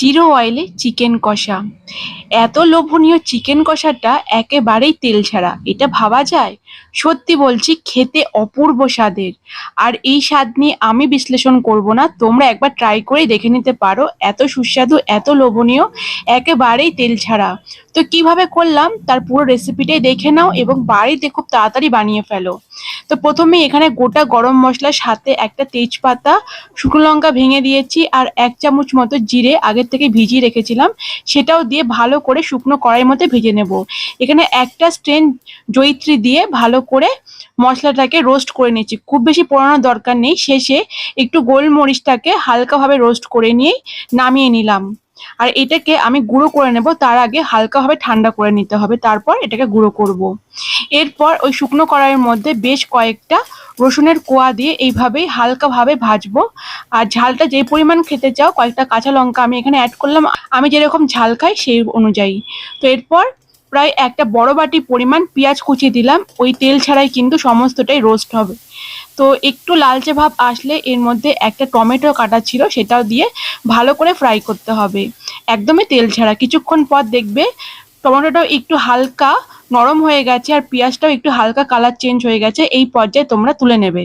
Zero অয়েলে chicken কষা। এত লোভনীয় চিকেন কষাটা একেবারেই তেল ছাড়া, এটা ভাবা যায়? সত্যি বলছি, খেতে অপূর্ব স্বাদের। আর এই স্বাদ নিয়ে আমি বিশ্লেষণ করব না, তোমরা একবার ট্রাই করে দেখে নিতে পারো, এত সুস্বাদু, এত লোভনীয়, একেবারেই তেল ছাড়া। তো কীভাবে করলাম, তার পুরো রেসিপিটাই দেখে নাও এবং বাড়িতে খুব তাড়াতাড়ি বানিয়ে ফেলো। তো প্রথমে এখানে গোটা গরম মশলার সাথে একটা তেজপাতা, শুকনো লঙ্কা ভেঙে দিয়েছি আর এক চামচ মতো জিরে আগের থেকে ভিজিয়ে রেখেছিলাম। সেটাও দিয়ে ভালো করে শুকনো কড়াইয়ের মধ্যে ভেজে নেব। এখানে একটা স্ট্রেন জয়িত্রী দিয়ে ভালো করে মশলাটাকে রোস্ট করে নিয়েছি। খুব বেশি পোড়ানোর দরকার নেই। শেষে একটু গোলমরিচটাকে হালকাভাবে রোস্ট করে নিয়ে নামিয়ে নিলাম। আর এটাকে আমি গুঁড়ো করে নেব, তার আগে হালকাভাবে ঠান্ডা করে নিতে হবে, তারপর এটাকে গুঁড়ো করব। এরপর ওই শুকনো কড়াইয়ের মধ্যে বেশ কয়েকটা রসুনের কোয়া দিয়ে এইভাবেই হালকাভাবে ভাজবো। আর ঝালটা যে পরিমাণ খেতে চাও, কয়েকটা কাঁচা লঙ্কা আমি এখানে অ্যাড করলাম, আমি যেরকম ঝাল খাই সেই অনুযায়ী। তো এরপর প্রায় একটা বড় বাটি পরিমাণ পেঁয়াজ কুচিয়ে দিলাম, ওই তেল ছাড়াই কিন্তু সমস্তটাই রোস্ট হবে। তো একটু লালচে ভাব আসলে এর মধ্যে একটা টমেটো কাটা ছিল, সেটাও দিয়ে ভালো করে ফ্রাই করতে হবে। একদমই তেল ছাড়া। কিছুক্ষণ পর দেখবে টমেটোটাও একটু হালকা নরম হয়ে গেছে আর পেঁয়াজটাও একটু হালকা কালার চেঞ্জ হয়ে গেছে। এই পর্যায়ে তোমরা তুলে নেবে।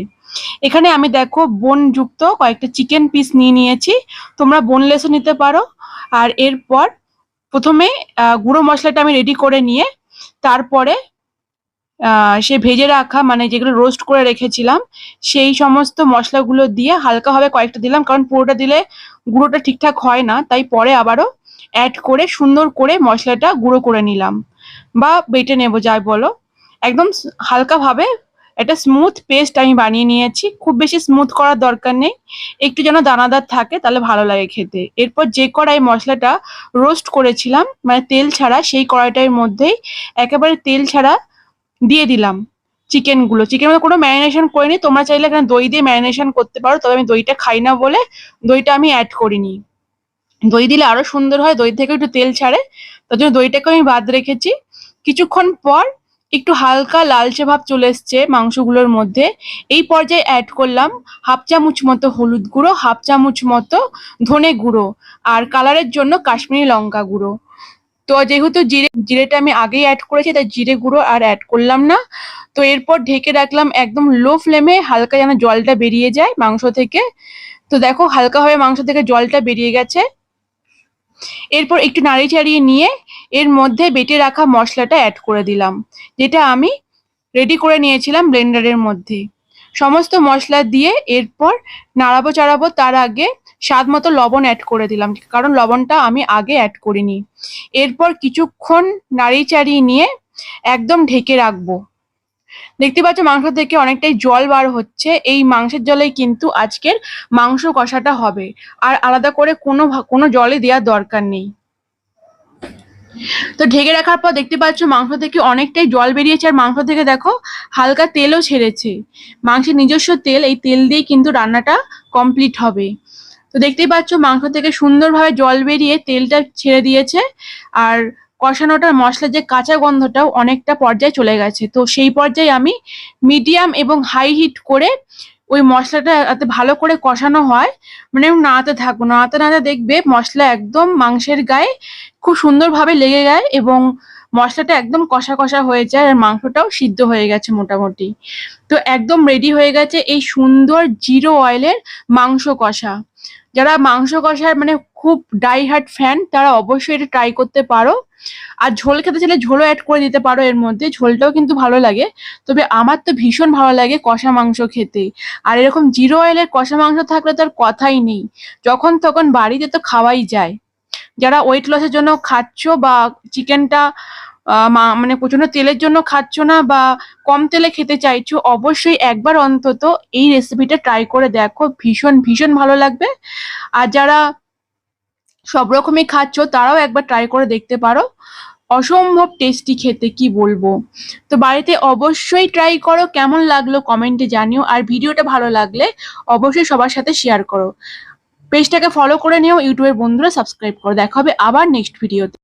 এখানে আমি দেখো বোনযুক্ত কয়েকটা চিকেন পিস নিয়ে নিয়েছি। তোমরা বোনলেসও নিতে পারো। আর এরপর প্রথমে গুঁড়ো মশলাটা আমি রেডি করে নিয়ে, তারপরে সে ভেজে রাখা মানে যেগুলো রোস্ট করে রেখেছিলাম, সেই সমস্ত মশলাগুলো দিয়ে হালকাভাবে কয়েকটা দিলাম, কারণ পুরোটা দিলে গুঁড়োটা ঠিকঠাক হয় না, তাই পরে আবারও অ্যাড করে, সুন্দর করে মশলাটা গুঁড়ো করে নিলাম। বা বেটে নেব, যাই বলো। একদম হালকাভাবে একটা স্মুথ পেস্ট আমি বানিয়ে নিয়েছি। খুব বেশি স্মুথ করার দরকার নেই। একটু যেন দানাদার থাকে, তাহলে ভালো লাগে খেতে। এরপর যে কড়াই মশলাটা রোস্ট করেছিলাম মানে তেল ছাড়া, সেই কড়াইটার মধ্যেই একেবারে তেল ছাড়া দিয়ে দিলাম চিকেনগুলো চিকেন কোনো ম্যারিনেশন করিনি, তোমরা চাইলে এখানে দই দিয়ে ম্যারিনেশন করতে পারো, তবে আমি দইটা খাই না বলে দইটা আমি অ্যাড করিনি। দই দিলে আরও সুন্দর হয়, দই থেকে একটু তেল ছাড়ে, তার জন্য দইটাকে আমি বাদ রেখেছি। কিছুক্ষণ পর একটু হালকা লালচে ভাব চলে এসছে মাংসগুলোর মধ্যে। এই পর্যায়ে অ্যাড করলাম হাফ চামচ মতো হলুদ গুঁড়ো, হাফ চামচ মতো ধনে গুঁড়ো, আর কালারের জন্য কাশ্মীরি লঙ্কা গুঁড়ো। তো যেহেতু জিরে, জিরেটা আমি আগেই অ্যাড করেছি, তাই জিরে গুঁড়ো আর অ্যাড করলাম না। তো এরপর ঢেকে রাখলাম একদম লো ফ্লেমে হালকা যেন জলটা বেরিয়ে যায় মাংস থেকে। তো দেখো হালকাভাবে মাংস থেকে জলটা বেরিয়ে গেছে। এরপর একটু নাড়ি চাড়িয়ে নিয়ে এর মধ্যে বেটে রাখা মশলাটা অ্যাড করে দিলাম, যেটা আমি রেডি করে নিয়েছিলাম ব্লেন্ডারের মধ্যে। সমস্ত মশলা দিয়ে এরপর নাড়াবো চাড়াবো তার আগে স্বাদ মতো লবণ অ্যাড করে দিলাম, কারণ লবণটা আমি আগে অ্যাড করিনি। এরপর কিছুক্ষণ নাড়ি চাড়িয়ে নিয়ে একদম ঢেকে রাখব। দেখতে পাচ্ছ মাংস থেকে অনেকটাই জল বার হচ্ছে, এই মাংসের জলেই কিন্তু আজকের মাংস কষাটা হবে। আর আলাদা করে কোনো কোনো জলে দেওয়ার দরকার নেই। তো ঢেকে রাখার পর দেখতে পাচ্ছ মাংস থেকে অনেকটাই জল বেরিয়েছে, আর মাংস থেকে দেখো হালকা তেলও ছেড়েছে। মাংসের নিজস্ব তেল, এই তেল দিয়ে কিন্তু রান্নাটা কমপ্লিট হবে। তো দেখতেই পাচ্ছ মাংস থেকে সুন্দরভাবে জল বেরিয়ে তেলটা ছেড়ে দিয়েছে, আর কষানোটার মশলার যে কাঁচা গন্ধটাও অনেকটা পর্যায়ে চলে গেছে। তো সেই পর্যায়ে আমি মিডিয়াম এবং হাই হিট করে ওই মশলাটা এত ভালো করে কষানো হয়। মানে নাড়াতে থাকব। নাড়াতে নাড়াতে দেখবে মশলা একদম মাংসের গায়ে খুব সুন্দরভাবে লেগে যায় এবং মশলাটা একদম কষা কষা হয়ে যায় আর মাংসটাও সিদ্ধ হয়ে গেছে মোটামুটি। তো একদম রেডি হয়ে গেছে এই সুন্দর জিরো অয়েলের মাংস কষা। যারা মাংস কষার মানে খুব ডাই হার্ট ফ্যান তারা অবশ্যই এটা ট্রাই করতে পারো। আর ঝোল খেতে চাইলে ঝোলও অ্যাড করে দিতে পারো এর মধ্যে, ঝোলটাও কিন্তু ভালো লাগে। তবে আমার তো ভীষণ ভালো লাগে কষা মাংস খেতে। আর এরকম জিরো অয়েলের কষা মাংস থাকলে তো আর কথাই নেই। যখন তখন বাড়িতে তো খাওয়াই যায়। যারা ওয়েট লসের জন্য খাচ্ছ বা চিকেনটা মানে প্রচণ্ড তেলের জন্য খাচ্ছ না বা কম তেলে খেতে চাইছো, অবশ্যই একবার অন্তত এই রেসিপিটা ট্রাই করে দেখো। ভীষণ ভীষণ ভালো লাগবে। আর যারা সব রকমই খাচ্ছ, তারাও একবার ট্রাই করে দেখতে পারো। অসম্ভব টেস্টি খেতে, কি বলব? তো বাড়িতে অবশ্যই ট্রাই করো। কেমন লাগল কমেন্টে জানিও। আর ভিডিওটা ভালো লাগলে অবশ্যই সবার সাথে শেয়ার করো। পেজটাকে ফলো করে নিও। ইউটিউবের বন্ধুরা সাবস্ক্রাইব করো। দেখা হবে আবার নেক্সট ভিডিওতে